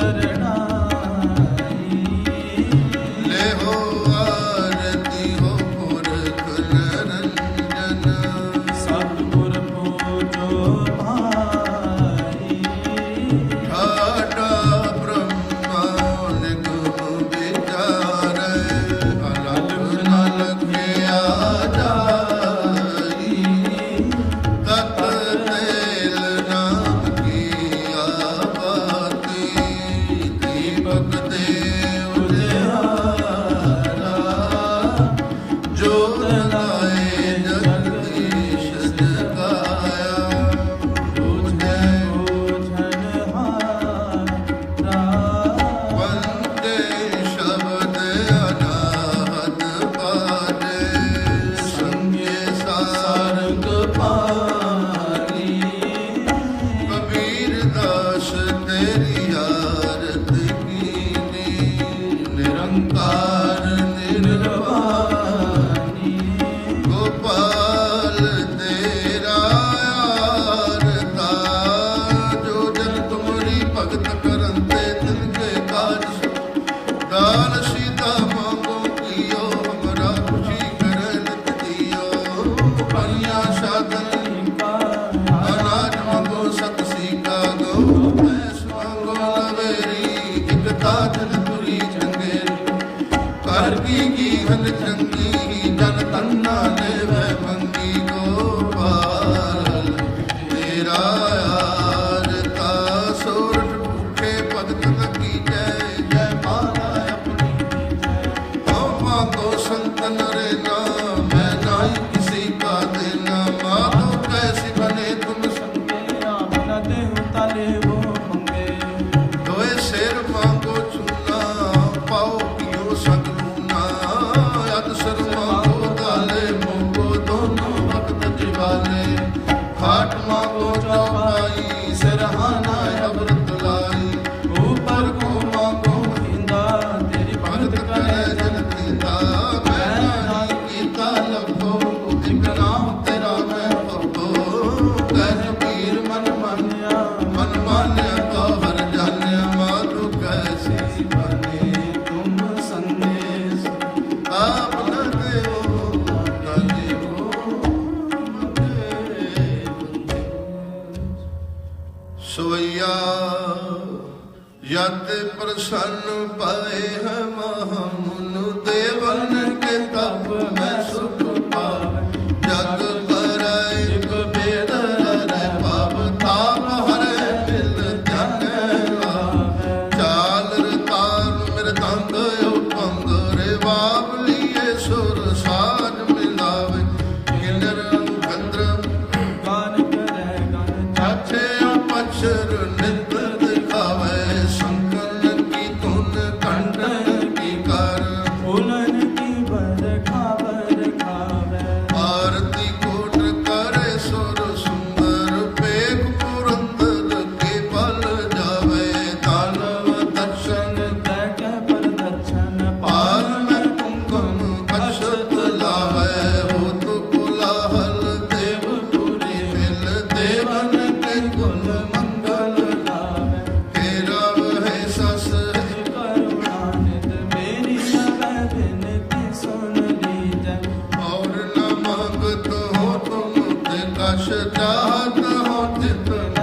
ಶರಣ tá Levou. ਯਤ ਪ੍ਰਸੰਨ ਪਏ ਹੈ ਚਾਹਤ ਹੋ ਜਿਤਨਾ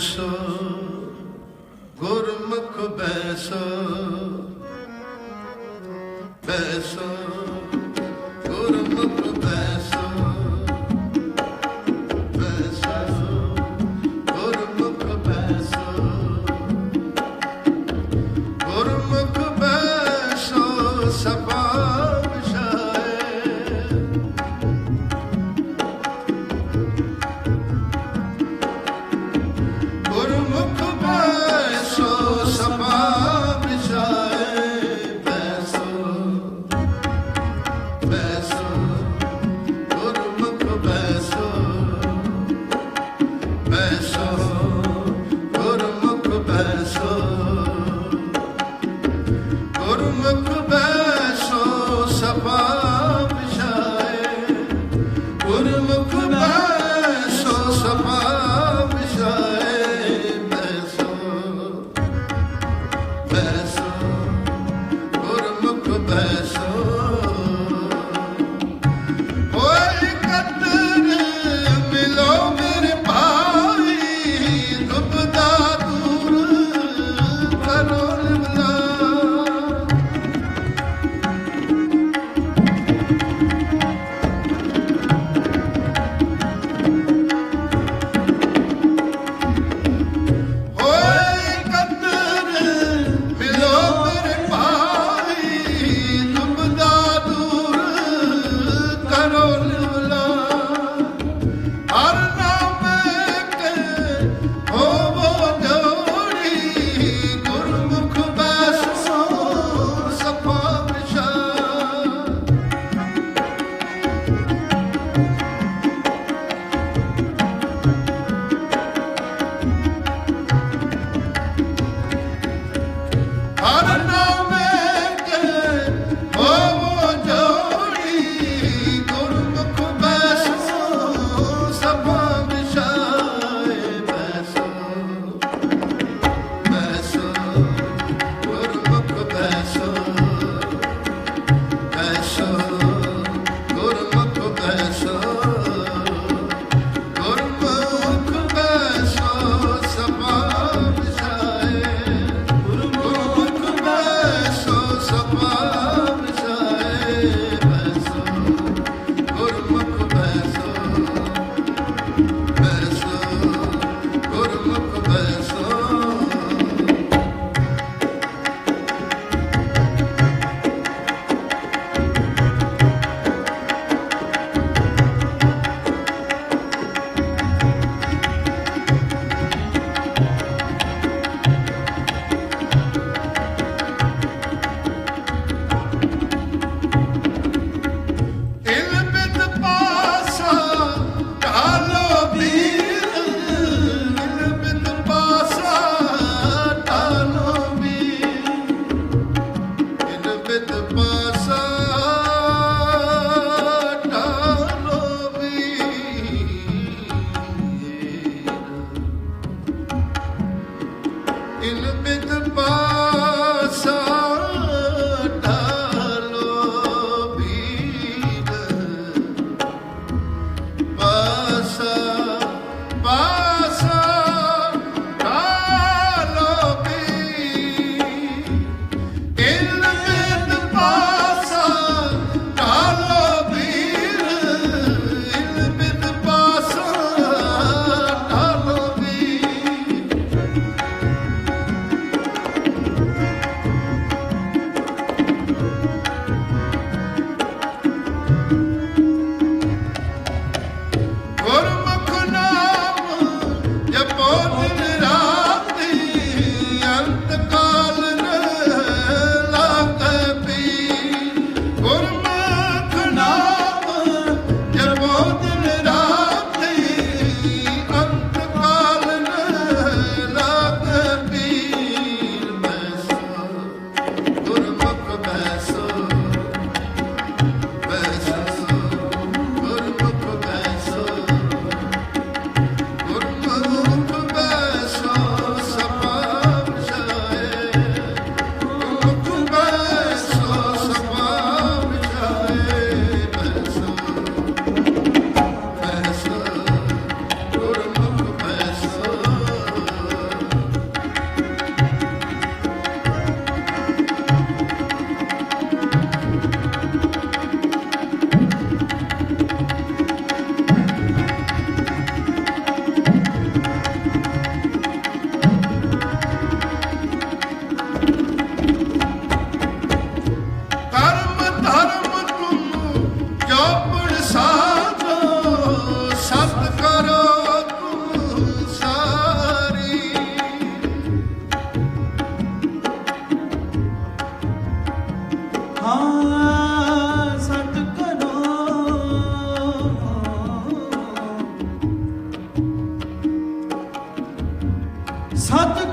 ਬੈਸੋ ਗੁਰਮੁਖ ਬੈਸੋ। ਸਤਿ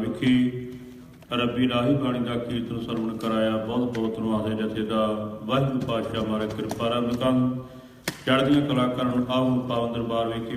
ਵਿਖੇ ਰੱਬੀ ਰਾਹੀ ਬਾਣੀ ਦਾ ਕੀਰਤਨ ਸਰਵਣ ਕਰਾਇਆ। ਬਹੁਤ ਬਹੁਤ ਨਵਾਜ਼ੇ ਜਥੇ ਦਾ। ਵਾਹਿਗੁਰੂ ਪਾਤਸ਼ਾਹ ਮਾਰੇ ਕਿਰਪਾ ਰੰਗ ਕੰਨ ਚੜ੍ਹਦੀਆਂ ਕਲਾ ਕਰਨ ਆਪ ਪਾਵਨ ਦਰਬਾਰ ਵਿਖੇ।